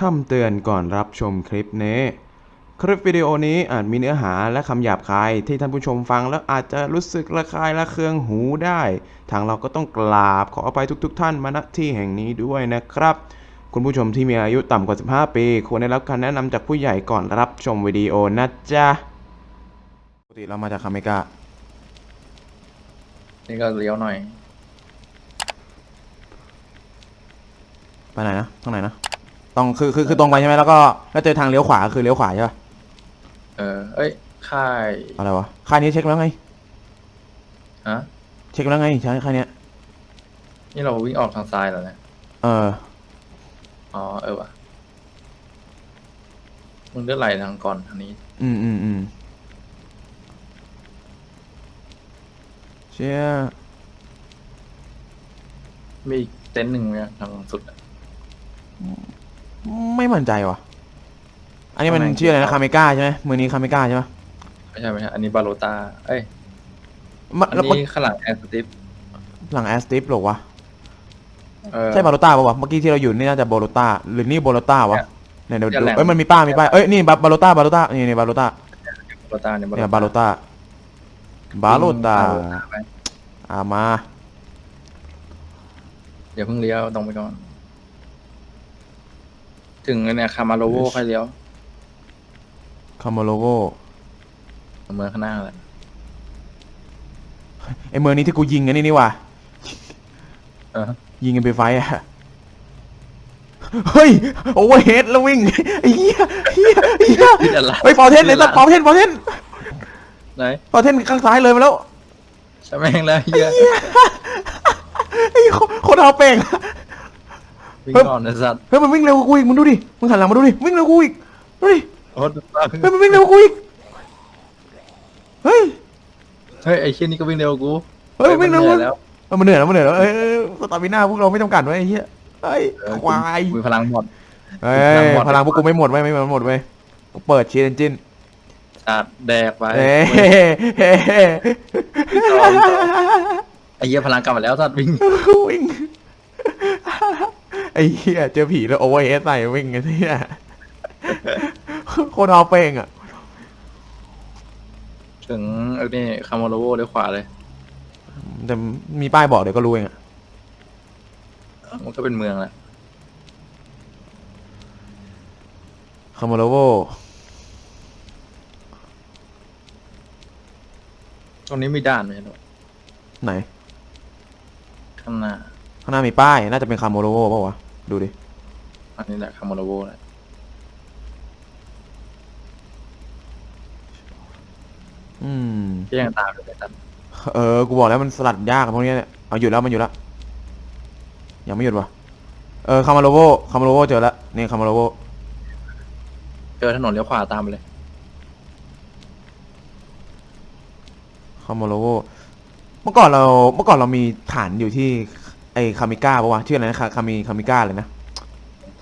คำเตือนก่อนรับชมคลิปนี้ คลิปวิดีโอนี้อาจมีเนื้อหาและคำหยาบคายที่ท่านผู้ชมฟังแล้วอาจจะรู้สึกระคายระเคืองหูได้ ทางเราก็ต้องกราบขออภัยทุก ๆ ท่านมาณที่แห่งนี้ด้วยนะครับ คุณผู้ชมที่มีอายุต่ำกว่า 15 ปี ควรได้รับการแนะนำจากผู้ใหญ่ก่อนรับชมวิดีโอนะจ๊ะปกติเรามาจากคาเมกานี่ก็เลี้ยวหน่อย ไปไหนนะตรงไหนนะ ต้องคือคือคือตรงไปใช่ไหมแล้วก็แล้วเจอทางเลี้ยวขวาคือเลี้ยวขวาใช่ปะเออ เอ้ย ค่าย อะไรวะค่ายนี้เช็คแล้วไง ฮะ เช็คแล้วไงใช่ค่ายเนี้ยนี่เราวิ่งออกทางซ้ายแล้วเนี่ยเอออ๋อ เออว่ะมึงเลือดไหลทางก่อนทางนี้ อืมอืมอืมเชี่ยมีอีกเต็นท์หนึ่งเนี่ยทางสุดอะ ไม่มั่นใจว่ะ อันนี้มันทำไมชื่ออะไรนะคาเมกาใช่ไหมมือนี้คาเมกาใช่ไหมไม่ใช่ไม่ใช่อันนี้บาโลตาเอ้ยมะอันแล้วนี้ข้างหลังแอร์สติปหลังแอสติฟหรอวะ เออ ใช่บาโลต้าป่าวะเมื่อกี้ที่เราอยู่นี่น่าจะโบโลต้าหรือนี่โบโลต้าวะเนี่ยเดี๋ยวเนี่ยดูแหละ เอ้ยมันมีป้ายมีป้ายเอ้ยนี่บาบาโลต้าบาโลต้านี่นี่บาโลต้าบาโลตาเนี่ยเนี่ยบาโลต้าบาโลต้าบาโลต้าไปอ่ามา เดี๋ยวเพิ่งเลี้ยวตรงไปก่อน ถึงเนี่ยคามาโลโวค่อยเลี้ยวคามาโลโวเมืองข้างหน้าแหละไอเมืองนี้ที่กูยิงกันนี่นี่ว่ะเออยิงกันไปไฟอะเฮ้ยโอเวอร์เฮดแล้ววิ่งไอ้เหี้ยเหี้ยเหี้ยที่จะละเฮ้ยฟอร์เทนเลยสัตว์ฟอร์เทนฟอร์เทนไหนฟอร์เทนข้างซ้ายเลยมาแล้วใช่ไหมงแล้วเฮียไอ้โคคนเอาเป่ง วิ่งก่อนนะสัตว์เฮ้ยมันวิ่งเร็วกว่ากูอีกมึงดูดิมึงหันหลังมาดูดิวิ่งเร็วกว่ากูอีกดูดิโอ้ดูบ้างเฮ้ยมันวิ่งเร็วกว่ากูอีกเฮ้ยเฮ้ยไอ้เชี่ยนี่ก็วิ่งเร็วกว่ากูเฮ้ยมันวิ่งเร็วฮ้กยว่าแล้วเออมันเหนื่อยแล้วมันเหนื่อยแล้วเอ้ยเอ้ยสตาร์บิน่าพวกเราไม่จำกัดไว้ไอ้เหี้ยเฮ้ยเออควายมีพลังหมด เฮ้ยพพลัลังงพหวมกดกูไม่หมดไว้ยไม่ไม่หมดไว้ยกูเปิดชีเอนจินสาดแดกไปเฮ้ยไอ้เหี้ยพลังกลับมาแล้วสัตว์วิ่งวิ่ง ไอ้เหี้ยเจอผีแล้วโอเวอร์เฮดใส่วิ่งไอ้เหี้ยโคนเอาเป่งอะ ถึงไอ้นี่คาโมโลโวเลี้ยวขวาเลย แต่มีป้ายบอกเดี๋ยวก็รู้เองอะ มันก็เป็นเมืองแหละคาโมโลโวตรงนี้มีด่านไหมหรอไหน ข้างหน้า ข้างหน้ามีป้าย น่าจะเป็นคาโมโลโวป่าวะ ดูดิ อันนี้แหละคาโมโลโวแหละอืม ที่ยังตามอยู่เลยสัตว์เออ กูบอกแล้วมันสลัดยากอะพวกเนี้ยเนี่ยเอาหยุดแล้วมันหยุดแล้วยังไม่หยุดวะเออคามาโลโวคามาโลโวเจอแล้วนี่คามาโลโวเจอถนนเลี้ยวขวาตามไปเลย คามาโลโวเมื่อก่อนเราเมื่อก่อนเรามีฐานอยู่ที่ ไอคามิก้าปะวะชื่ออะไรนะคาคามิคามิก้าเลยนะ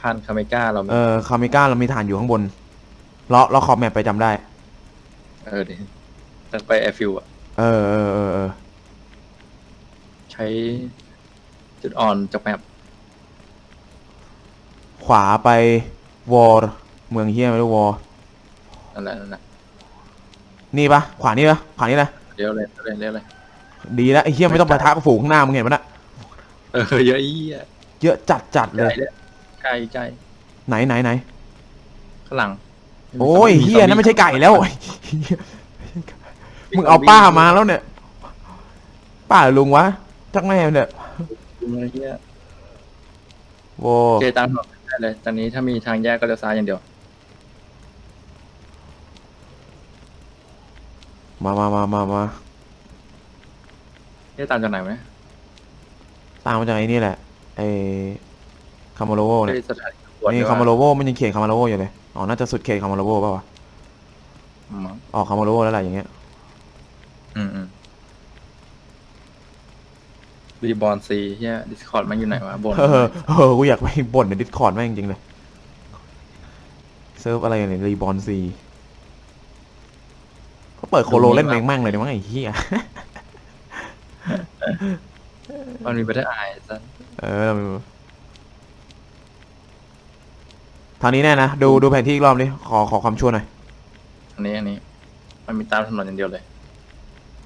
ท่านคาเมก้าเราเออคามิก้าเรามีฐานอยู่ข้างบนเราเราขอบแมปไปจำได้ เออดิจะไปแอร์ฟิวอะเออเออเออเออใช้จุดอ่อนจากแมปขวาไปวอร์เมืองเฮียไม่รู้วอร์นั่นแหละนั่นแหละนี่ปะขวานี่ปะขวานี่นะเลี้ยวเลยเลี้ยวเลยเลี้ยวเลยดีแล้วไอ้เฮียไม่ต้องปะทะกับฝูงข้างหน้ามึงเห็นปะน่ะ เออเยอะอีอะเยอะจัดจัดๆเลใกล้ยเลยใกล้ใกล้ไหนไหนไหนข้างหลังโอ้ยเฮียนั่นไม่ใช่ไก่แล้วเหี้ยมึงเอาป้ามาแล้วเนี่ย ป้าหรือลุงวะจักแม่เนี่ยมึงไอ้เหี้ยโว้โอเคตามถนนได้เลยตอนนี้ถ้ามีทางแยกก็เลี้ยวซ้ายอย่างเดียว มามามามามาเอ๊ะตามจากไหนไหม ตามมาจากไอ้นี่แหละไอ้คามาโลโวเนี่ยเฮ้ยสถานีตำรวจนี่ด้วยคามาโลโวมันยังเขียนคามาโลโวอยู่เลยอ๋อน่าจะสุดเขตคามาโลโวป่าวะอืมออกคามาโลโวแล้วแหละอย่างเงี้ยอืมอืมรีบอลซีเฮียดิสคอร์ดมันอยู่ไหนวะบนเออเออกูอยากไปบ่นในดิสคอร์ดแม่งจริงๆเลยเซิร์ฟอะไรเนี่ยรีบอลซีเขาเปิดโคโลเล่นเองมั่งเลยดิมั้งไอ้เหี้ย มันมีประเทศไอซะเออเรามีทางนี้แน่นะ ดูดูแผนที่อีกรอบดิขอขอความชัวร์หน่อย อันนี้อันนี้ มันมีตามถนนอย่างเดียวเลย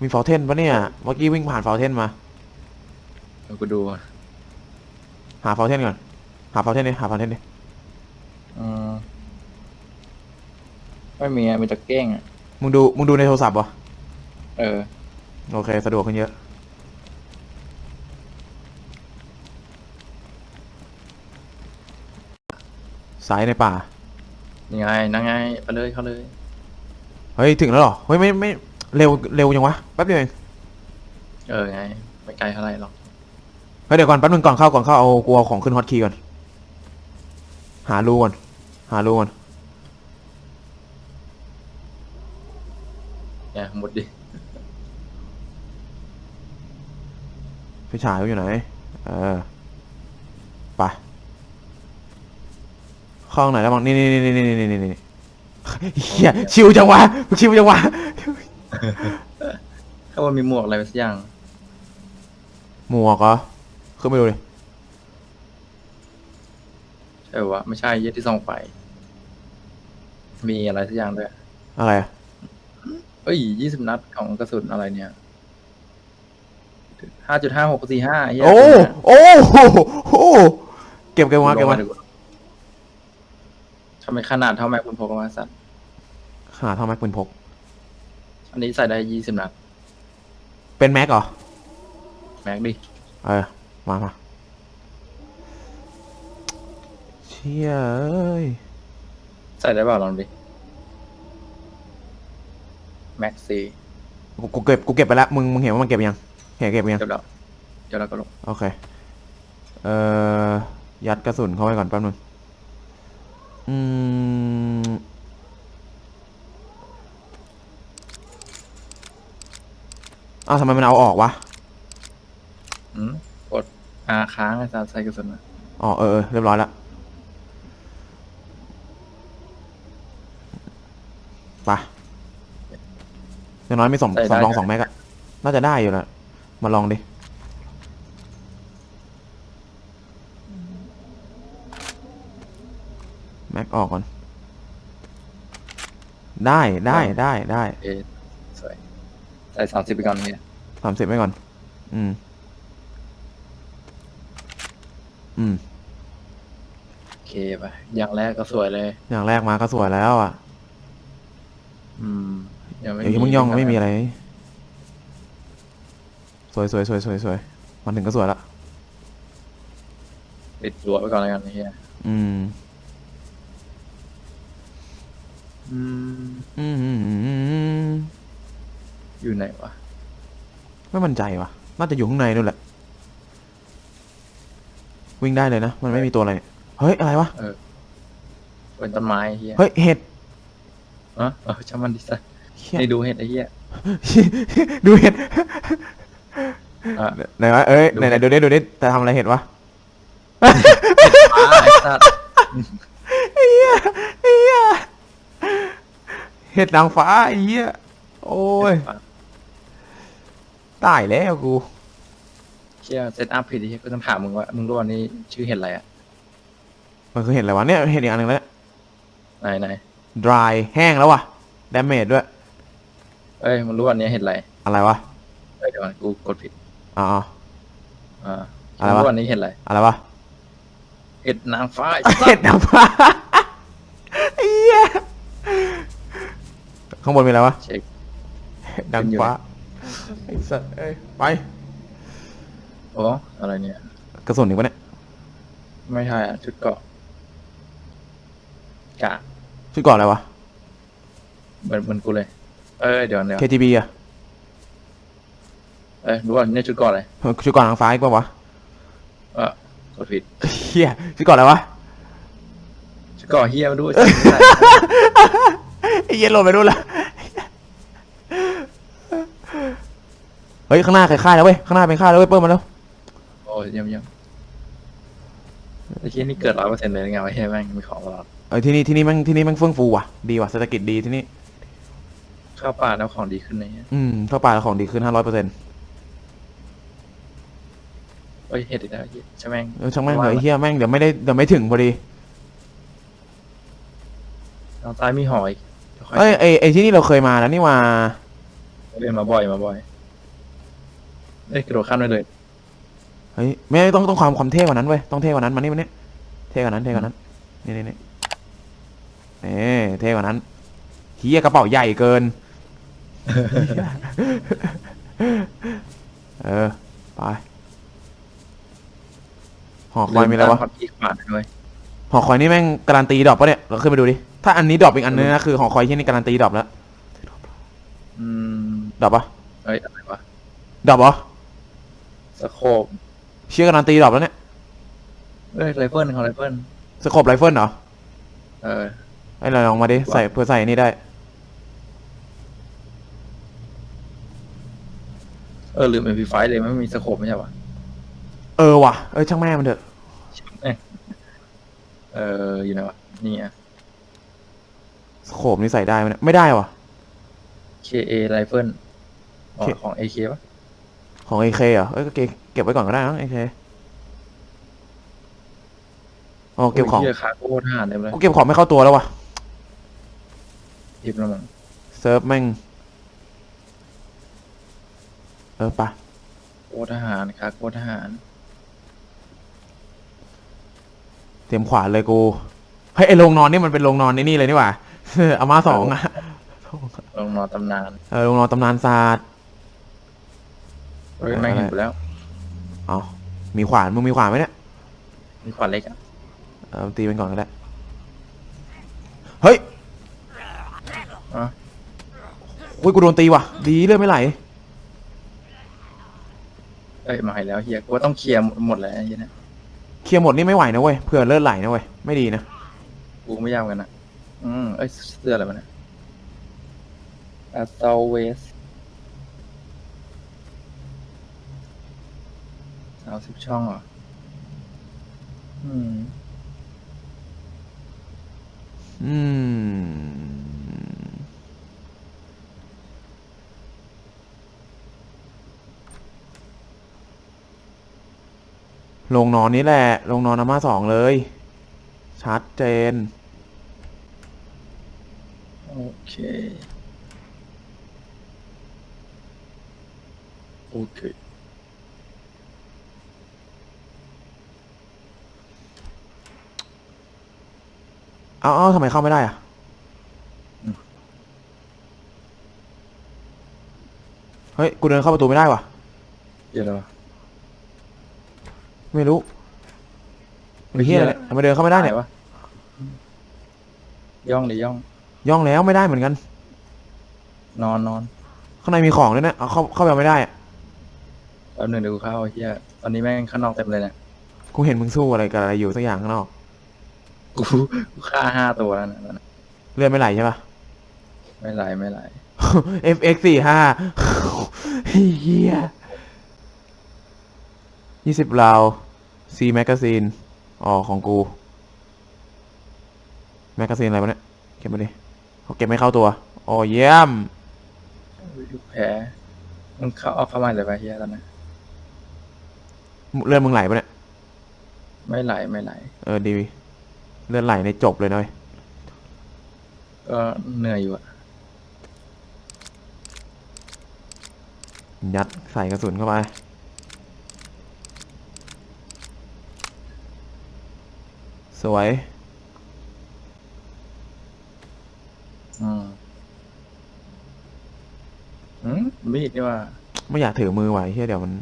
มีฟอลเทนปะเนี่ย เมื่อกี้วิ่งผ่านฟอลเทนมาเดี๋ยวกูดูหาฟอลเทนก่อน หาฟอลเทนดิหาฟอลเทนดิอืมไม่มีอะมีแต่เก้งอะมึงดูมึงดูในโทรศัพท์วะเออ โอเค สะดวกขึ้นเยอะ สายในป่า ยังไงนั่งไงไปเลยเข้าเลยเฮ้ย ถึงแล้วเหรอ เฮ้ย ไม่ไม่เร็วเร็วยังวะ แป๊บเดียวเองเออไงไม่ไกลเท่าไหร่หรอกเฮ้ยเดี๋ยวก่อนแป๊บนึงก่อนเข้าก่อนเข้าเอากูเอาของขึ้นฮอตคีย์ก่อน หารูก่อน หารูก่อน เนี่ยหมดดิพี่ชายเขาอยู่ไหน เออ คลองหน่อยแล้วมองนี่นี่นี่นี่นี่นี่นี่เฮียชิวจังวะชิวจังวะถ้าว่ามีหมวกอะไรสักอย่าง หมวกเหรอขึ้นไปดูเลยใช่วะไม่ใช่เยที่ส่องไฟมีอะไรสักอย่างด้วย อะไรอะเอ้ยยี่สิบนัดของกระสุนอะไรเนี่ยห้าจุดห้าหกสี่ห้าโอ้ โอ้โหเก็บเกันมาเก็บมา ทำไมขนาดเท่าแม็กคุณพกมาสัตว์หาเท่าแม็กปืนพก อันนี้ใส่ได้ยี่สิบนัดเป็นแม็กเหรอ แม็กดิเออ มามาเชี่ยเอ้ย ใส่ได้เปล่าลองดิแม็กซีกูกูเก็บกูเก็บไปแล้วมึงมึงเห็นว่ามันเก็บยังเห็นเก็บยัง เดี๋ยวเราเดี๋ยวเราก็ลงโอเค เอ่อ ยัดกระสุนเข้าไปก่อนแป๊บนึง อืมอ้าวทำไมมันเอาออกวะ อืมกดอาค้างไอ้สัตว์ใส่กระสุนอะอ๋อเออเออเรียบร้อยแล้วไปอย่างน้อยมีสองสองลองสองแม็กอะน่าจะได้อยู่แล้วมาลองดิ แม็ กออกก่อน ได้ได้ได้ได้เอสวยใส่สามสิบไปก่อนเนี่ยสามสิบไว้ก่อน อืม อืม โอเคไปอย่างแรกก็สวยเลย อย่างแรกมาก็สวยแล้วอะ อืมยังไม่เดี๋ยวที่มึงย่องไม่มีอะไร สวยสวยสวยสวยสวยมันถึงก็สวยละ ปิดรั้วไปก่อนแล้วกันไอ้เฮียอืม อืมอืมอืมอืมอืมอยู่ไหนวะ ไม่มั่นใจว่ะน่าจะอยู่ข้างในนู่นแหละ วิ่งได้เลยนะ มันไม่มีตัวอะไรเนี่ยเฮ้ย อะไรวะเป็นต้นไม้ไอ้เฮียเฮ้ย เห็ดเออเออช่างมันดิสัตว์เหี้ย นี่ดูเห็ดไอ้เฮีย ดูเห็ดอะ ไหนวะ เอ้ยดูไหนเห็ไหนดดูดิดูดิแต่ทำอะไรเห็ดวะอ่าไอ้สัตว์ ไอ้เหี้ยไอ้เหี้ย เห็ดนางฟ้าไอ้เหี้ยโอ้ยตายแล้วกูเชี่ยเซตอัพผิดไอ้เฮียก็ต้องถามมึงว่า มึงรู้วันนี้ชื่อเห็ดอะไรอะมันคือเห็ดอะไรวะเนี่ยเห็ดอีกอันหนึ่งแล้ว ไหนไหน dry แห้งแล้วว่ะ damage ด้วย เอ้ยมึงรู้วันนี้เห็ดอะไรอะไรวะเอ้ยเดี๋ยวก่อนกูกดผิด อ๋อ อ่าอะไรมึงวะรู้วันนี้เห็ดอะไรอะไรวะ เห็ดนางฟ้าไอ้เห็ดนางฟ้าไอ้เหี้ย ข้างบนมีอะไรวะ เช็คเห็ดนางฟ้าไอ้สัสเอ้ยไป โอ้อะไรเนี่ย กระสุนอีกวะเนี่ย ไม่ใช่อะชุดเกราะกะชุดก่อนอะไรวะ เหมือนเหมือนกูเลย เอ้ยเดี๋ยวเดี๋ยว KTB อะเอ้ยรู้ว่าเนี่ยชุดเกราะอะไรชุดก่อนนางฟ้าอีกปะวะเออกดผิดเฮียชุดก่อนอะไรวะชุดเกราะเฮียไม่รู้ไอ้เหี้ย็นลงไปดูนละ เฮ้ยข้างหน้าคล้ายๆแล้วเว้ยข้างหน้าเป็นค่ายแล้วเว้ยเปิ้ลมาแล้วโอ้ยเยี่ยมเยี่ยมไอ้เฮียนี่เกิดร้อยเปอร์เซ็นต์เลยไงวะเฮียแม่งมีของตลอดเออที่นี่ที่นี่แมันที่นี่แมันเฟื่องฟูว่ะดีว่ะเศรษฐกิจดีที่นี่เข้าป่าแล้วของดีขึ้นเลยเฮียอืมเข้าป่าแล้วของดีขึ้นห้าร้อยเปอร์เซ็นต์เอ้ยเห็ดอีกแล้วเฮียใช่แม่งเออช่างแม่งเลยไอ้เฮียแม่งเดี๋ยวไม่ได้เดี๋ยวไม่ถึงพอดีทางซ้ายมีหอยค่อยเอ้ยไอไอที่นี่เราเคยมาแล้วนี่ว่าเรียนมาบ่อยมาบ่อย เอ้ยกระโดดข้ามได้เลย เฮ้ยไม่ต้องต้องความความเท่กว่านั้นเว้ยต้องเท่กว่านั้นมานี่มานี่เท่กว่านั้นเท่กว่านั้นนี่นี่นี่เอ้เท่กว่านั้นเฮียกระเป๋าใหญ่เกิน เออไปหอคอยมีอะไรวะลืตาฮอตอีกขวาด้วยหอคอยนี่แม่งการันตีดรอปปะเนี่ยเราขึ้นไปดูดิถ้าอันนี้ดรอปอีกอันนึงนะคือหอคอยที่นี่การันตีดรอปแล้วอืมดรอปปะเอ้ยอะไรวะดรอปเหรอ สโคบเชื่อการันตีดรอปแล้วเนี่ยเอ้ยไรเฟิลของไรเฟิลสโคปไรเฟิลเหรอเออ ไอ้เราลองมาดิใส่เพื่อใส่อันนี่ได้ เออลืม MP5 เลยไม่มีสโคบไม่ใช่ปะเออว่ะเออช่างแม่มันเถอะ เอออยู่ไหนวะนี่อะ สโคปนี่ใส่ได้ไหมเนี่ยไม่ได้ว่ะ KA ไรเฟิลอ๋อ K ของ AK ปะ ของ AK เหรอเอ้ยก็เก็บเก็บไว้ก่อนก็ได้นะ AK อ๋อเก็บของโยหี้ยคาโก้ทหารเต็มเลยกูเก็บของไม่เข้าตัวแล้วว่ะทิปแล้วมั้งเซิร์ฟแม่ง เออปะโก้ทหารคาโก้ทหาร เตรียมขวานเลยกูเฮ้ยไอโรงนอนนี่มันเป็นโรงนอนในนี่เลยนี่หว่าอาม่าสองอะลงนอนตำนาน เออโรงนอนตำนานศาสตร์ เฮ้ยแม่งเห็นไปแล้ว เอามีขวานมึงมีขวานไหมเนี่ยมีขวานเล็กอะเออตีมันก่อนก็ได้เฮ้ยอะโอ้ยกูโดนตีว่ะ ดีเลือดไม่ไหลเอ้ยมาให้แล้วเฮียกูว่าต้องเคลียร์หมดแล้วไอ้เฮียเนะเคลียร์หมดนี่ไม่ไหวนะเว้ยเผื่อเลือดไหลนะเว้ยไม่ดีนะกูไม่ยาวกันนะอืมเอ้ยเสื้ออะไรวะเนี่ยอัตเว สสาวสิบช่องเหรอ อืม อืม ลงนอนนี้แหละ ลงนอนอาม่าสองเลย ชัดเจน โอเค โอเค เอาเอาทำไมเข้าไม่ได้อะอืมเฮ้ย กูเดินเข้าประตูไม่ได้ว่ะเดี๋ยวเราไม่รู้มีเฮียอะไรเนี่ยทำไมเดินเข้าไม่ได้เนี่ยวะย่องดิย่อง ย่องแล้วไม่ได้เหมือนกัน นอนนอนข้างในมีของด้วยนะ เอาเข้าเข้าไปไม่ได้อะแป๊บหนึงเดี๋ยวกูเข้าไอ้เฮียตอนนี้แม่งข้างนอกเต็มเลยเนี่ย กูเห็นมึงสู้อะไรกับอะไรอยู่สักอย่างข้างนอก กูกูฆ่าห้าตัวแล้วนะตอนนั้นเลือดไม่ไหลใช่ปะ ไม่ไหลไม่ไหล FX สี่ห้าเฮียยี่สิบราว C magazine อ๋อ ของกู แมกกาซีนอะไรวะเนี่ย เก็บมาดิเขาเก็บไม่เข้าตัวโอ้เยี่ยมลูกแพ้มึงเข้าเอาเข้ามาเลยไปเฮียตอนนั้นเลือดมึงไหลปะเนี่ย ไม่ไหล ไม่ไหล เออ ดี เลือดไหลในจบเลยนะเว้ยก็เหนื่อยอยู่อะยัดใส่กระสุนเข้าไป สวย อืมอืมมีดนี่ว่า ไม่อยากถือมือไหวเฮียเดี๋ยวมัน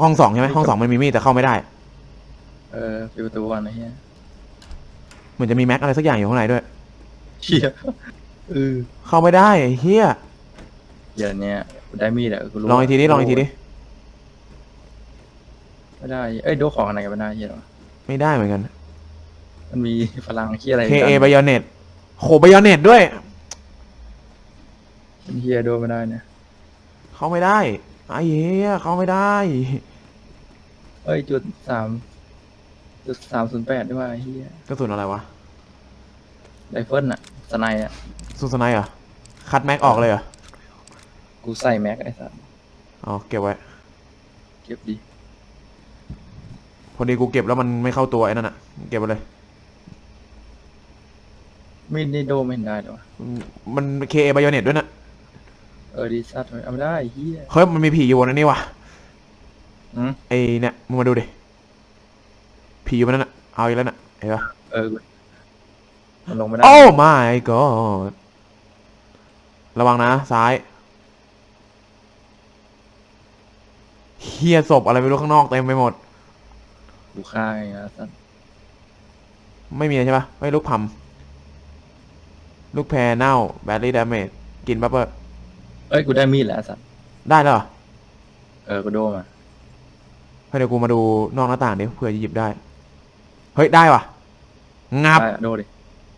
ห้องสองใช่ไหมห้องสองมันมีมีดแต่เข้าไม่ได้ เออปิดประตูก่อนนะเฮีย เหมือนจะมีแม็กอะไรสักอย่างอยู่ข้างในด้วย เฮียเออเข้าไม่ได้ไอ้เฮียเดี๋ยวเนี้ยกูได้มีดอะกูรู้ลองอีกทีดิลองอีกทีดิไม่ได้ เอ้ยโดของอะไรกันไม่ได้เฮียหรอไม่ได้เหมือนกัน มันมีพลังเฮียอะไร KA กัน b a y o n e t โห b a y o n e t ด้วย เฮียโดไม่ได้เนี่ยเข้าไม่ได้ไอ้เฮียเข้าไม่ได้ เอ้ยจุดสาม จุดสามศูนย์แปดด้วยว่าเฮียกระสุนอะไรวะไรเฟิลอะสไนอะสุนสไนเหรอคัดแม็กออกเลยเหรอกูใส่แม็กไอ้สัสอ๋อเก็บไว้ เก็บดีพอดีกูเก็บแล้วมันไม่เข้าตัวไอ้นั่นอะเก็บไปเลยมีดนี่โดไม่เห็นได้เลยวะมันเคเอบายเน็ตด้วยนะเออดีซัดเอาไม่ได้เฮียเฮ้ยมันมีผีอยู่บนนั้นนี่วะอืมไอเนี่ยมึงมาดูดิ ผีอยู่บนนั้นน่ะเอาอีกแล้วน่ะเห็นปะเออมันลงไม่ได้ โอ้ my god ระวังนะ ซ้ายเฮียศพอะไรไม่รู้ข้างนอกเต็มไปหมด กูฆ่าไงนะซัดไม่มีใช่ปะไม่ลูกพัมลูกแพรเน่าแบตเตอรี่ดาเมจกินปั๊บเปอร์เอ้ย กูได้มีดแล้วสัตว์ได้แล้วเหรอเออ กูโดมาเฮ้ยเดี๋ยวกูมาดูนอกหน้าต่างดิเผื่อจะหยิบได้ เฮ้ยได้ว่ะงับได้อะโดดิ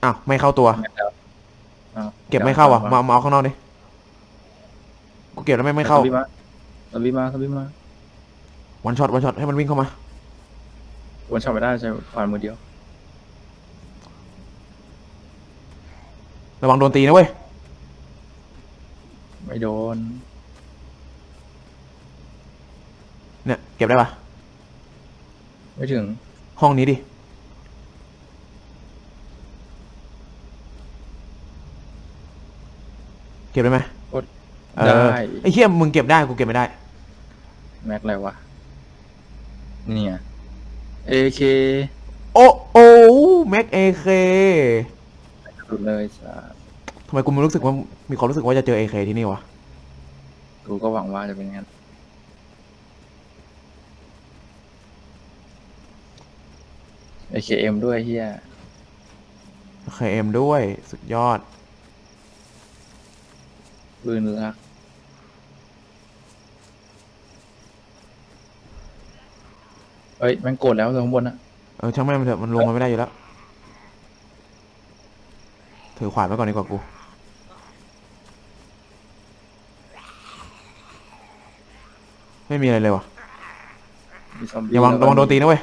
อ้าวไม่เข้าตัวแม็กแล้วอาเก็บไม่เข้าอะมามาเอาข้างนอกดิกูเก็บแล้วไม่ไม่เข้า สวิมาสวิมาสวิมาวันช็อตวันช็อตให้มันวิ่งเข้ามา วันช็อตไม่ได้ใช้ฟันมือเดียวระวังโดนตีนะเว้ย ไม่โดนเนี่ยเก็บได้ปะไม่ถึงห้องนี้ดิ เก็บได้ไหมกดเออได้ ไอ้เหี้ยมึงเก็บได้กูเก็บไม่ได้ แม็กอะไรวะนี่ไง AK โอ้โอ้แม็กเอเคสุดเลยสัสทำไมกูมีรู้สึกว่ามีความรู้สึกว่าจะเจอเอเคที่นี่วะกูก็หวังว่าจะเป็นงั้น AKM ด้วยเฮียเคเอ็มด้วยสุดยอด ปืนรักเฮ้ยแมันโกรธแล้วตรงข้างบนอะเออช่างแม่งมันเถอะมันลงมาไม่ได้อยู่แล้วถือขวานไว้ก่อนดีกว่ากูไม่มีอะไรเลยวะมีซอมบี้อย่าวังแล้ระวังโดนตีนะเว้ย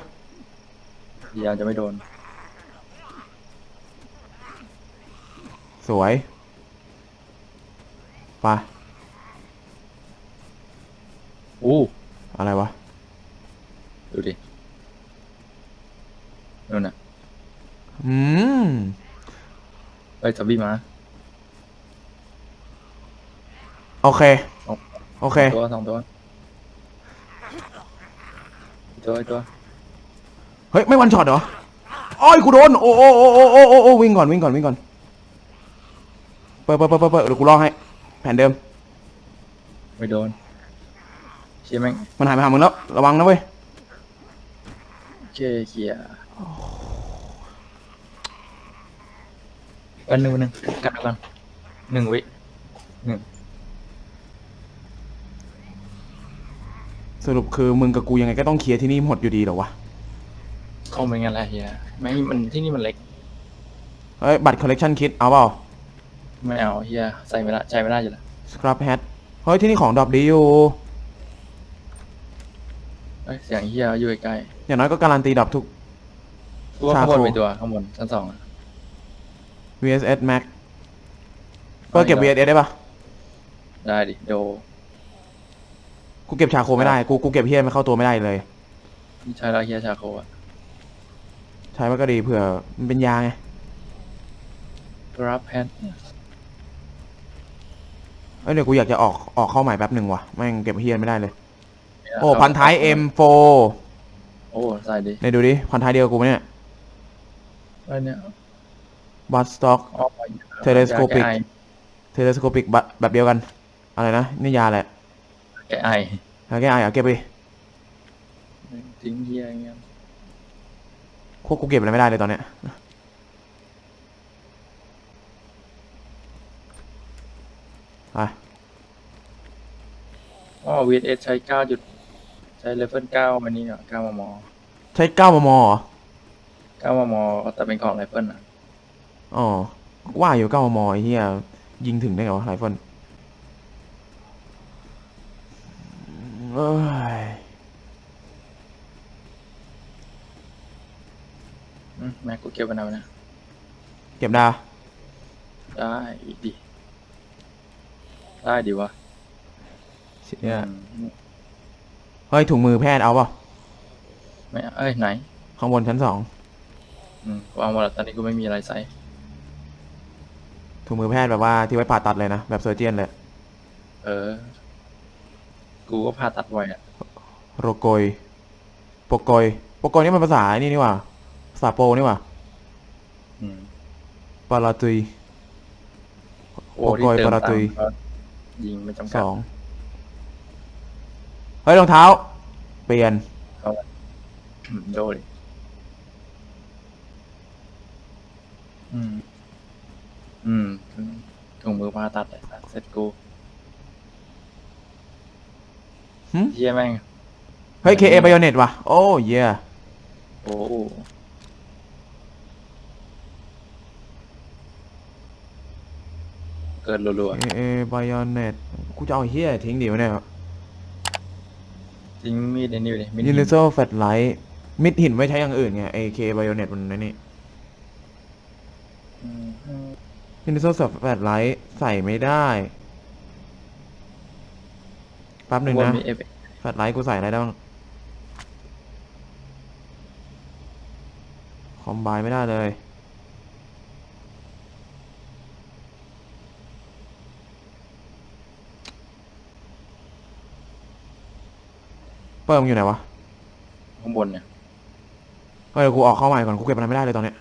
พยายามจะไม่โดน สวย ไปอู้อะไรวะ ดูดินู่นน่ะอืมเฮ้ยซอมบี้มาโอเคเอาโอเค ตัวสองตัวอีกตัวอีกตัวเฮ้ย ไม่วันช็อตเหรออ้อยกูโดน โอ้โอ้โอ้โอ้โอ้โอ้โอ้วิ่งก่อนวิ่งก่อนวิ่งก่อน เปิดเปิดเปิดเปิดเปิดเดี๋ยวกูลองให้ แผนเดิม ไม่โดนเชี่ยแม่งมันหายไปหามึงแล้ว ระวังนะเว้ยเชี่ยเขี่ยกันหนึ่งวันหนึ่งกันก่อนหนึ่งวิหนึ่งสรุปคือมึงกับกูยังไงก็ต้องเคลียร์ที่นี่หมดอยู่ดีเหรอวะคงเป็นงั้นแหละเฮียแม่งมันที่นี่มันเล็ก เฮ้ย บัตร collection kit เอาเปล่า ไม่เอาเฮียใส่ไม่ได้ใช้ไม่ได้อยู่แล้ว scrap hat เฮ้ยที่นี่ของดรอปดีอยู่ เอ้ยเสียงเฮียอยู่ใกล้อย่างน้อยก็การันตีดรอปทุก ๆตัวข้างบนชาโค เป็นตัวข้างบนชั้นสองอะ VSS Max เปิดเก็บเอาอีกแล้ว VSS ได้ปะได้ดิโดกูเก็บชาโคไม่ได้กูกูเก็บเฮียไม่เข้าตัวไม่ได้เลย ใช้แล้วเฮียชาโคอะใช้มันก็ดีเผื่อมันเป็นยาไง กราฟแพน เอ้ยเดี๋ยวกูอยากจะออกออกเข้าใหม่แป๊บหนึ่งว่ะแม่งเก็บเฮียไม่ได้เลย โอ้พันท้าย M4 โอ้ใส่ดิไหนดูดิพันท้ายเดียวกับกูไหมเนี่ยไอ้เนี่ยบัตสต็อกอ๋อ Telescopic แกไอเทเลสโคปิกแบบเดียวกัน อะไรนะนี่ยาแหละแกไอแล้วแกไอเอาเก็บไปดิทิ้งเฮียอย่างเงี้ยพวกกูเก็บอะไรไม่ได้เลยตอนเนี้ย ไปอ๋อ VS ใช้เก้าจุดใช้เลเวลเก้ามันนี่เนาะเก้ามมใช้เก้ามมเหรอเก้ามมแต่เป็นของไรเฟิลอะอ๋อว่าอยู่เก้ามมไอ้เหี้ยยิงถึงได้ไงวะไรเฟิลเอ้ยอืมแม็กกูเก็บไว้นะนะ เก็บได้ได้ดิ ได้ดีวะเชี่ยอืมเฮ้ยถุงมือแพทย์เอาเปล่าไม่เอ้ยไหนข้างบนชั้นสองอืมวางหมดแล้วตอนนี้กูไม่มีอะไรใส่ถุงมือแพทย์แบบว่าที่ไว้ผ่าตัดเลยนะ แบบเซอร์เจียนเลย เออ กูก็ผ่าตัดไว้อะโรโกยโปโกยโปโกยนี่มันภาษาไอ้นี่นี่หว่าภาษาโปนี่หว่าอืมปาราตุยโอ้โอ้ที่โกยเติมปาราตุตังยค์ก็ ยิงไม่จำสกัดองเฮ้ยรองเท้า เปลี่ยน อืมโดดิอืม อืมถุงมือผ่าตัดไอ้สัสเสร็จกูหึเฮียแม่ง เฮ้ย KA ไบโอเน็ตว่ะ โอ้เย่โอ้โห เกิดรัว KA ไบโอเน็ตกูจะเอาเฮียทิ้งดีวะเนี่ยๆจริงมีดไอ้นี่อยู่ดิมีดยูนิโซแฟลชไลท์มิดหินไว้ใช้อย่างอื่นไง AK ไบโอเน็ตมันในนี่อืมอืมยูนิโซแฟลชไลท์ใส่ไม่ได้แป๊บหนึ่งว่านะมีเอฟแฟลชไลท์กูใส่อะไรได้บ้างคอมไบไม่ได้เลย เปิดมงอยู่ไหนวะข้างบนเนี่ย เฮ้ยเดี๋ยวกูออกเข้าใหม่ก่อน กูเก็บอะไรไม่ได้เลยตอนเนี้ย